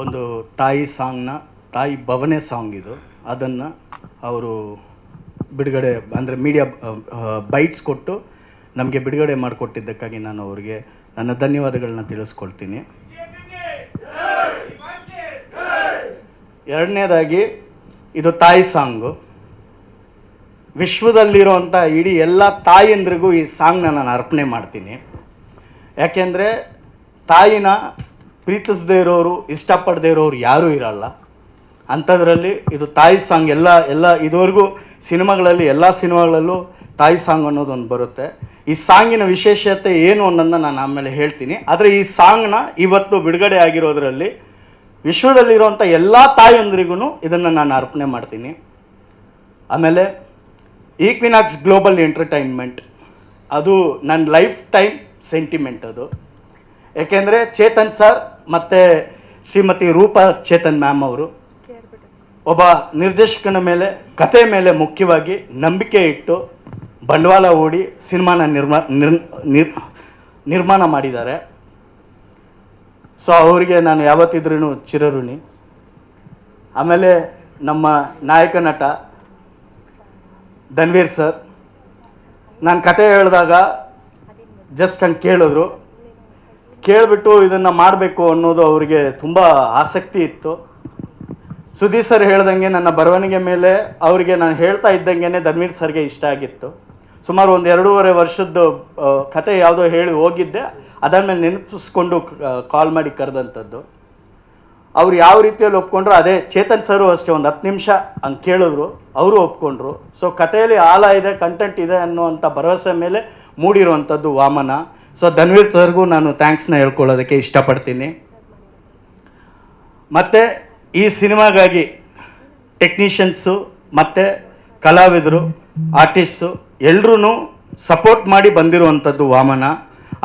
ಒಂದು ತಾಯಿ ಸಾಂಗ್ನ, ತಾಯಿ ಭವನೆ ಸಾಂಗ್ ಇದು. ಅದನ್ನು ಅವರು ಬಿಡುಗಡೆ, ಅಂದರೆ ಮೀಡಿಯಾ ಬೈಟ್ಸ್ ಕೊಟ್ಟು ನಮಗೆ ಬಿಡುಗಡೆ ಮಾಡಿಕೊಟ್ಟಿದ್ದಕ್ಕಾಗಿ ನಾನು ಅವರಿಗೆ ನನ್ನ ಧನ್ಯವಾದಗಳನ್ನ ತಿಳಿಸ್ಕೊಳ್ತೀನಿ. ಎರಡನೇದಾಗಿ ಇದು ತಾಯಿ ಸಾಂಗು. ವಿಶ್ವದಲ್ಲಿರುವಂಥ ಇಡೀ ಎಲ್ಲ ತಾಯಂದ್ರಿಗೂ ಈ ಸಾಂಗ್ನ ನಾನು ಅರ್ಪಣೆ ಮಾಡ್ತೀನಿ. ಯಾಕೆಂದರೆ ತಾಯಿನ ಪ್ರೀತಿಸದೇ ಇರೋರು, ಇಷ್ಟಪಡದೇ ಇರೋರು ಯಾರೂ ಇರಲ್ಲ. ಅಂಥದ್ರಲ್ಲಿ ಇದು ತಾಯಿ ಸಾಂಗ್ ಎಲ್ಲ ಎಲ್ಲ ಇದುವರೆಗೂ ಸಿನಿಮಾಗಳಲ್ಲಿ, ಎಲ್ಲ ಸಿನಿಮಾಗಳಲ್ಲೂ ತಾಯಿ ಸಾಂಗ್ ಅನ್ನೋದೊಂದು ಬರುತ್ತೆ. ಈ ಸಾಂಗಿನ ವಿಶೇಷತೆ ಏನು ಅನ್ನೋದನ್ನ ನಾನು ಆಮೇಲೆ ಹೇಳ್ತೀನಿ. ಆದರೆ ಈ ಸಾಂಗ್ನ ಇವತ್ತು ಬಿಡುಗಡೆ ಆಗಿರೋದ್ರಲ್ಲಿ ವಿಶ್ವದಲ್ಲಿರುವಂಥ ಎಲ್ಲ ತಾಯಿಯೊಂದರಿಗೂ ಇದನ್ನು ನಾನು ಅರ್ಪಣೆ ಮಾಡ್ತೀನಿ. ಆಮೇಲೆ ಈಕ್ವಿನಾಕ್ಸ್ ಗ್ಲೋಬಲ್ ಎಂಟರ್ಟೈನ್ಮೆಂಟ್. ಅದು ನನ್ನ ಲೈಫ್ ಟೈಮ್ ಸೆಂಟಿಮೆಂಟ್ ಅದು. ಏಕೆಂದರೆ ಚೇತನ್ ಸರ್ ಮತ್ತು ಶ್ರೀಮತಿ ರೂಪಾ ಚೇತನ್ ಮ್ಯಾಮ್ ಅವರು. ಒಬ್ಬ ನಿರ್ದೇಶಕನ ಮೇಲೆ ಕತೆ ಮೇಲೆ ಮುಖ್ಯವಾಗಿ ನಂಬಿಕೆ ಇಟ್ಟು ಬಂಡವಾಳ ಹೂಡಿ ಸಿನಿಮಾನ ನಿರ್ ನಿರ್ಮಾಣ ಮಾಡಿದ್ದಾರೆ. ಸೊ, ಅವರಿಗೆ ನಾನು ಯಾವತ್ತಿದ್ರೂ ಚಿರಋಣಿ. ಆಮೇಲೆ ನಮ್ಮ ನಾಯಕ ನಟ ಧನ್ವೀರ್ ಸರ್. ನಾನು ಕತೆ ಹೇಳಿದಾಗ ಜಸ್ಟ್ ಹಂಗೆ ಕೇಳಿದ್ರು. ಕೇಳಿಬಿಟ್ಟು ಇದನ್ನು ಮಾಡಬೇಕು ಅನ್ನೋದು ಅವರಿಗೆ ತುಂಬ ಆಸಕ್ತಿ ಇತ್ತು. ಸುದೀಪ್ ಸರ್ ಹೇಳ್ದಂಗೆ ನನ್ನ ಬರವಣಿಗೆ ಮೇಲೆ ಅವರಿಗೆ ನಾನು ಹೇಳ್ತಾ ಇದ್ದಂಗೆ ಧನ್ವೀರ್ ಸರ್ಗೆ ಇಷ್ಟ ಆಗಿತ್ತು. ಸುಮಾರು ಒಂದು ಎರಡೂವರೆ ವರ್ಷದ್ದು ಕತೆ ಯಾವುದೋ ಹೇಳಿ ಹೋಗಿದ್ದೆ, ಅದಾದ್ಮೇಲೆ ನೆನಪಿಸ್ಕೊಂಡು ಕಾಲ್ ಮಾಡಿ ಕರೆದಂಥದ್ದು. ಅವ್ರು ಯಾವ ರೀತಿಯಲ್ಲಿ ಒಪ್ಕೊಂಡ್ರು, ಅದೇ ಚೇತನ್ ಸರು ಅಷ್ಟೇ ಒಂದು ಹತ್ತು ನಿಮಿಷ ಹಂಗೆ ಕೇಳಿದ್ರು, ಅವರು ಒಪ್ಕೊಂಡ್ರು. ಸೊ ಕಥೆಯಲ್ಲಿ ಆಳ ಇದೆ ಕಂಟೆಂಟ್ ಇದೆ ಅನ್ನುವಂಥ ಭರವಸೆ ಮೇಲೆ ಮೂಡಿರುವಂಥದ್ದು ವಾಮನ. ಸೊ ಧನ್ವೀರ್ ಸರ್ಗೂ ನಾನು ಥ್ಯಾಂಕ್ಸ್ನ ಹೇಳ್ಕೊಳ್ಳೋದಕ್ಕೆ ಇಷ್ಟಪಡ್ತೀನಿ. ಮತ್ತು ಈ ಸಿನಿಮಾಗಾಗಿ ಟೆಕ್ನಿಷಿಯನ್ಸು ಮತ್ತು ಕಲಾವಿದರು ಆರ್ಟಿಸ್ಟು ಎಲ್ರೂ ಸಪೋರ್ಟ್ ಮಾಡಿ ಬಂದಿರುವಂಥದ್ದು ವಾಮನ.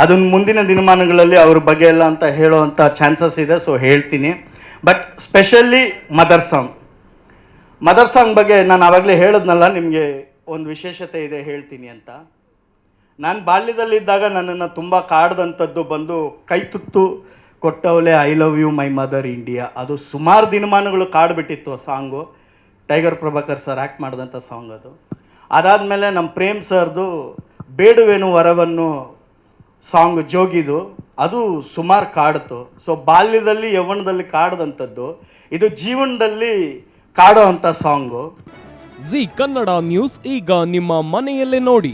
ಅದನ್ನು ಮುಂದಿನ ದಿನಮಾನಗಳಲ್ಲಿ ಅವ್ರ ಬಗ್ಗೆ ಎಲ್ಲ ಅಂತ ಹೇಳೋವಂಥ ಚಾನ್ಸಸ್ ಇದೆ ಸೊ ಹೇಳ್ತೀನಿ. But specially mother song mother song ಬಗ್ಗೆ ನಾನು ಆವಾಗಲೇ ಹೇಳಿದ್ನಲ್ಲ, ನಿಮಗೆ ಒಂದು ವಿಶೇಷತೆ ಇದೆ, ಹೇಳ್ತೀನಿ ಅಂತ. ನಾನು ಬಾಲ್ಯದಲ್ಲಿದ್ದಾಗ ನನ್ನನ್ನು ತುಂಬ ಕಾಡ್ದಂಥದ್ದು ಬಂದು ಕೈ ತುತ್ತು ಕೊಟ್ಟವಳೆ I love you my mother India ಅದು ಸುಮಾರು ದಿನಮಾನಗಳು ಕಾಡ್ಬಿಟ್ಟಿತ್ತು ಆ song. Tiger Prabhakar sir act ಮಾಡಿದಂಥ ಸಾಂಗ್ ಅದು. ಅದಾದಮೇಲೆ ನಮ್ಮ ಪ್ರೇಮ್ ಸರ್ದು ಬೇಡುವೆನು ವರವನ್ನು ಸಾಂಗ್ ಜೋಗಿದು, ಅದು ಸುಮಾರು ಕಾಡ್ತು. ಸೊ ಬಾಲ್ಯದಲ್ಲಿ, ಯೌವನದಲ್ಲಿ ಕಾಡ್ದಂಥದ್ದು. ಇದು ಜೀವನದಲ್ಲಿ ಕಾಡೋ ಅಂಥ ಸಾಂಗು. ಜಿ ಕನ್ನಡ ನ್ಯೂಸ್ ಈಗ ನಿಮ್ಮ ಮನೆಯಲ್ಲೇ ನೋಡಿ.